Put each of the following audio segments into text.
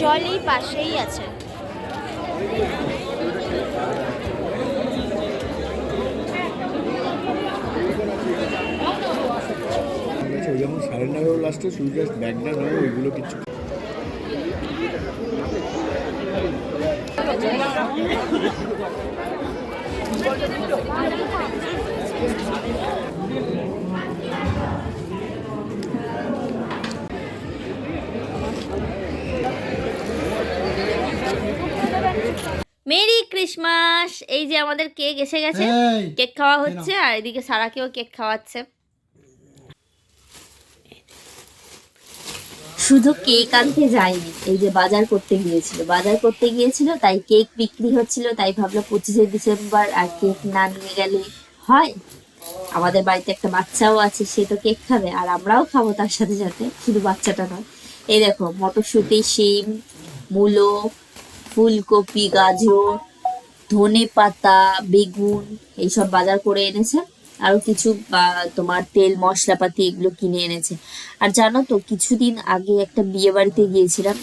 জলই পাশেই আছে। ওই যখন সারেন্ডার হলো লাস্টে শুধু জাস্ট নয় ওইগুলো কিছু মেরি ক্রিসমাস। এই যে আমাদের কেক এসে গেছে। কেক খাওয়া হচ্ছে আর এদিকে সারাকেও কেক খাওয়াচ্ছে। শুধু কেক আনতে যায়নি এই যে বাজার করতে গিয়েছিল। বাজার করতে গিয়েছিল তাই কেক বিক্রি হচ্ছিল তাই ভাবলো পঁচিশে ডিসেম্বর আর কেক না নিয়ে গেলে হয়। আমাদের বাড়িতে একটা বাচ্চাও আছে সে তো কেক খাবে আর আমরাও খাব তার সাথে সাথে। শুধু বাচ্চাটা নয়। এই দেখো মটরশুঁটি শিম মূলো ফুলকপি, গাজর, ধনে পাতা, বেগুন এইসব বাজার করে এনেছে। আরও কিছু তোমার তেল, মশলাপাতি এগুলো কিনে এনেছে। আর জানো তো, কিছুদিন আগে একটা বিয়ে বাড়িতে গিয়েছিলাম।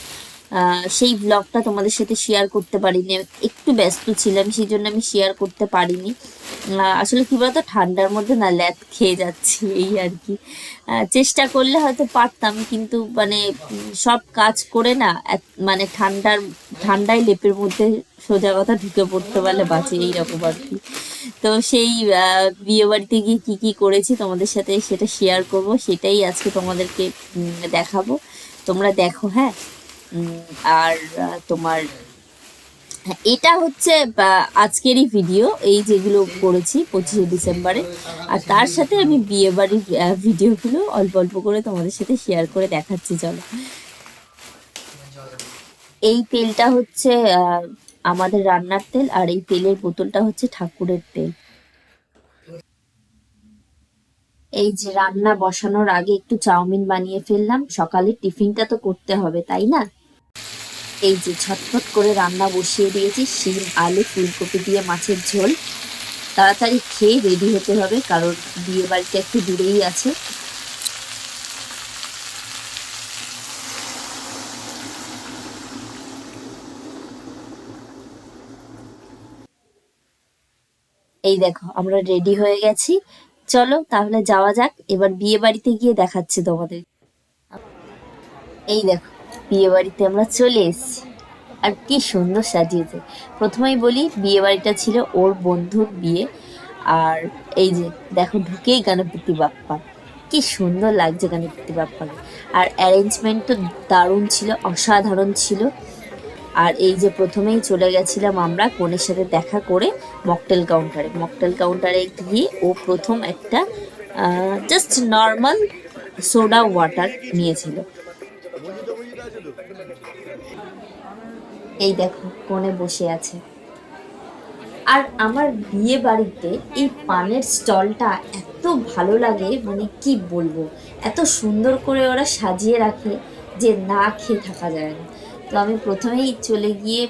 সেই ব্লগটা তোমাদের সাথে শেয়ার করতে পারিনি। একটু ব্যস্ত ছিলাম সেই জন্য আমি শেয়ার করতে পারিনি। আসলে কি বলতো, ঠান্ডার মধ্যে না ল্যাদ খেয়ে যাচ্ছি, এই আর কি। চেষ্টা করলে হয়তো পারতাম, কিন্তু মানে সব কাজ করে না মানে ঠান্ডার, ঠান্ডায় লেপের মধ্যে সোজা কথা ঢুকে পড়তে পারলে বাঁচে, এইরকম আর কি। তো সেই বিয়ে বাড়িতে গিয়ে কি কি করেছি তোমাদের সাথে সেটা শেয়ার করব, সেটাই আজকে তোমাদেরকে দেখাবো। তোমরা দেখো হ্যাঁ? আর তোমার, এটা হচ্ছে আজকেরই ভিডিও এই যেগুলো করেছি পঁচিশে ডিসেম্বরে। আর তার সাথে আমি বিয়ে বাড়ির ভিডিওগুলো অল্প অল্প করে তোমাদের সাথে শেয়ার করে দেখাচ্ছি, চলো। এই তেলটা হচ্ছে আমাদের রান্নার তেল, আর এই তেলের বোতলটা হচ্ছে ঠাকুরের তেল। এই যে রান্না বসানোর আগে একটু চাউমিন বানিয়ে ফেললাম, সকালে টিফিনটা তো করতে হবে, তাই না? এই যে ছটফট করে রান্না বসিয়ে দিয়েছি, শিম, আলু, ফুলকপি দিয়ে মাছের ঝোল। তাড়াতাড়ি খেয়ে রেডি হতে হবে, কারণ বিয়ে বাড়িটা একটু দূরেই আছে। এই দেখো, আমরা রেডি হয়ে গেছি। চলো তাহলে যাওয়া যাক, এবার বিয়ে বাড়িতে গিয়ে দেখাচ্ছি তোমাদের। এই দেখো বিয়ে বাড়িতে আমরা চলে এসেছি। আর কি সুন্দর সাজিয়েছে। প্রথমেই বলি বিয়ে বাড়িটা ছিল ওর বন্ধুর বিয়ে। আর এই যে, দেখো, ঢুকেই গণপতি বাপ্পা। কি সুন্দর লাগছে গণপতি বাপ্পাকে। আর অ্যারেঞ্জমেন্ট তো দারুণ ছিল, অসাধারণ ছিল। আর এই যে, প্রথমেই চলে গেছিলাম আমরা কনের সাথে দেখা করে মকটেল কাউন্টারে মকটেল কাউন্টারে গিয়ে ও প্রথম একটা জাস্ট নর্মাল সোডা ওয়াটার নিয়েছিল। এই দেখো, কোণে বসে আছে। আর আমার বিয়ে বাড়িতে এই পানের স্টলটা এত ভালো লাগে মানে কি বলব? এত সুন্দর করে ওরা সাজিয়ে রাখে যে না খেয়ে থাকা যায় না। তো আমি প্রথমেই চলে গিয়ে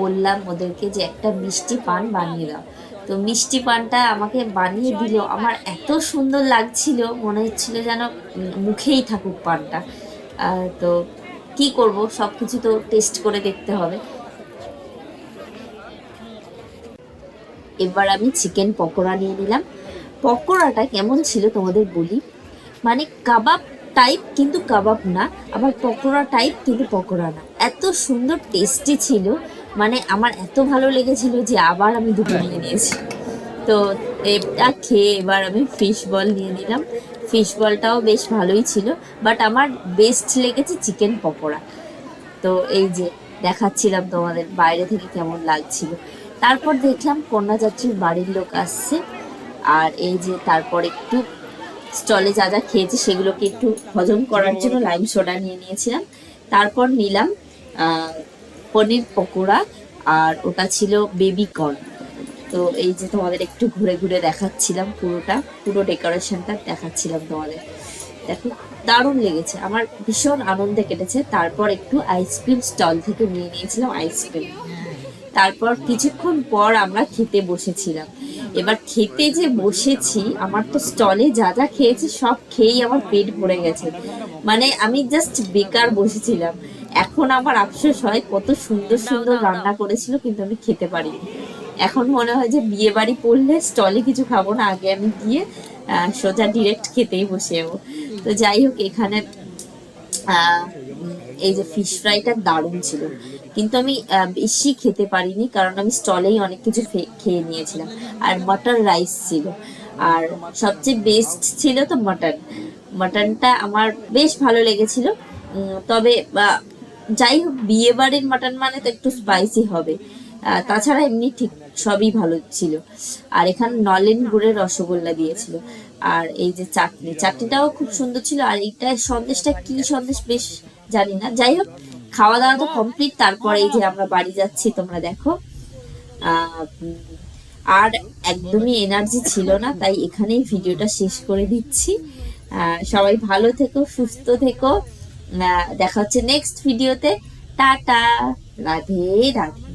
বললাম ওদেরকে যে একটা মিষ্টি পান বানিয়ে দাও। তো মিষ্টি পানটা আমাকে বানিয়ে দিল। আমার এত সুন্দর লাগছিল, মনে হচ্ছিল যেন মুখেই থাকুক পানটা। তো কি করব? সব কিছু তো টেস্ট করে দেখতে হবে। এবার আমি চিকেন পকোড়া নিয়ে নিলাম। পকোড়াটা কেমন ছিল তোমাদের বলি? মানে কাবাব টাইপ কিন্তু কাবাব না, আবার পকোড়া টাইপ কিন্তু পকোড়া না। এত সুন্দর টেস্টি ছিল মানে আমার এত ভালো লেগেছিল যে আবার আমি দুটো নিয়ে নিয়েছি। তো এটা খেয়ে এবার আমি ফিশ বল নিয়ে নিলাম। ফিশ বলটাও বেশ ভালোই ছিল বাট আমার বেস্ট লেগেছে চিকেন পকোড়া। তো এই যে দেখাচ্ছিলাম তোমাদের বাইরে থেকে কেমন লাগছিল। তারপর দেখলাম কন্যাযাত্রীর বাড়ির লোক আসছে, আর এই যে তারপর একটু স্টলে যা যা খেয়েছি সেগুলোকে একটু হজম করার জন্য লাইম সোডা নিয়ে নিয়েছিলাম। তারপর নিলাম পনির পকোড়া, আর ওটা ছিল বেবি কর্ন তো এই যে তোমাদের একটু ঘুরে ঘুরে দেখাচ্ছিলাম পুরোটা পুরো ডেকোরেশনটা দেখাচ্ছিলাম তোমাদের। দেখো দারুণ লেগেছে। আমার ভীষণ আনন্দে কেটেছে। তারপর একটু আইসক্রিম স্টল থেকে নিয়ে নিয়েছিলাম আইসক্রিম তারপর কিছুক্ষণ পর আমরা খেতে বসেছিলাম। এবার খেতে যে বসেছি আমার তো স্টলে যা যা খেয়েছি সব খেয়েই আমার পেট ভরে গেছে। মানে আমি জাস্ট বেকার বসেছিলাম। এখন আমার আফসোস হয় কত সুন্দর সুন্দর রান্না করেছিল কিন্তু আমি খেতে পারিনি। এখন মনে হয় যে বিয়ে বাড়ি পড়লে স্টলে কিছু খাব না, আগে আমি গিয়ে সোজা ডিরেক্ট খেতেই বসে যাব। তো যাই হোক, এখানে এই যে ফিশ ফ্রাইটা দারুণ ছিল। কিন্তু আমি বেশি খেতে পারিনি, কারণ আমি স্টলেই অনেক কিছু খেয়ে নিয়েছিলাম। আর মাটন রাইস ছিল। আর সবচেয়ে বেস্ট ছিল তো মাটন মাটনটা আমার বেশ ভালো লেগেছিল। তবে যাই হোক বিয়ে বাড়ির মাটন মানে তো একটু স্পাইসি হবে। তাছাড়া এমনি ঠিক সবই ভালো ছিল। আর এখানে নলেন গুড়ের রসগোল্লা দিয়েছিল। আর এই যে চাটনি, চাটনিটাও খুব সুন্দর ছিল। আর এইটা সন্দেশটা কি সন্দেশ বেশ জানি না। যাই হোক খাওয়া দাওয়া তো কমপ্লিট তারপর এই যে আমরা বাড়ি যাচ্ছি, তোমরা দেখো। আর একদমই এনার্জি ছিল না, তাই এখানেই ভিডিওটা শেষ করে দিচ্ছি। সবাই ভালো থেকো, সুস্থ থেকো। দেখা হচ্ছে নেক্সট ভিডিওতে টাটা। রাধে রাধে।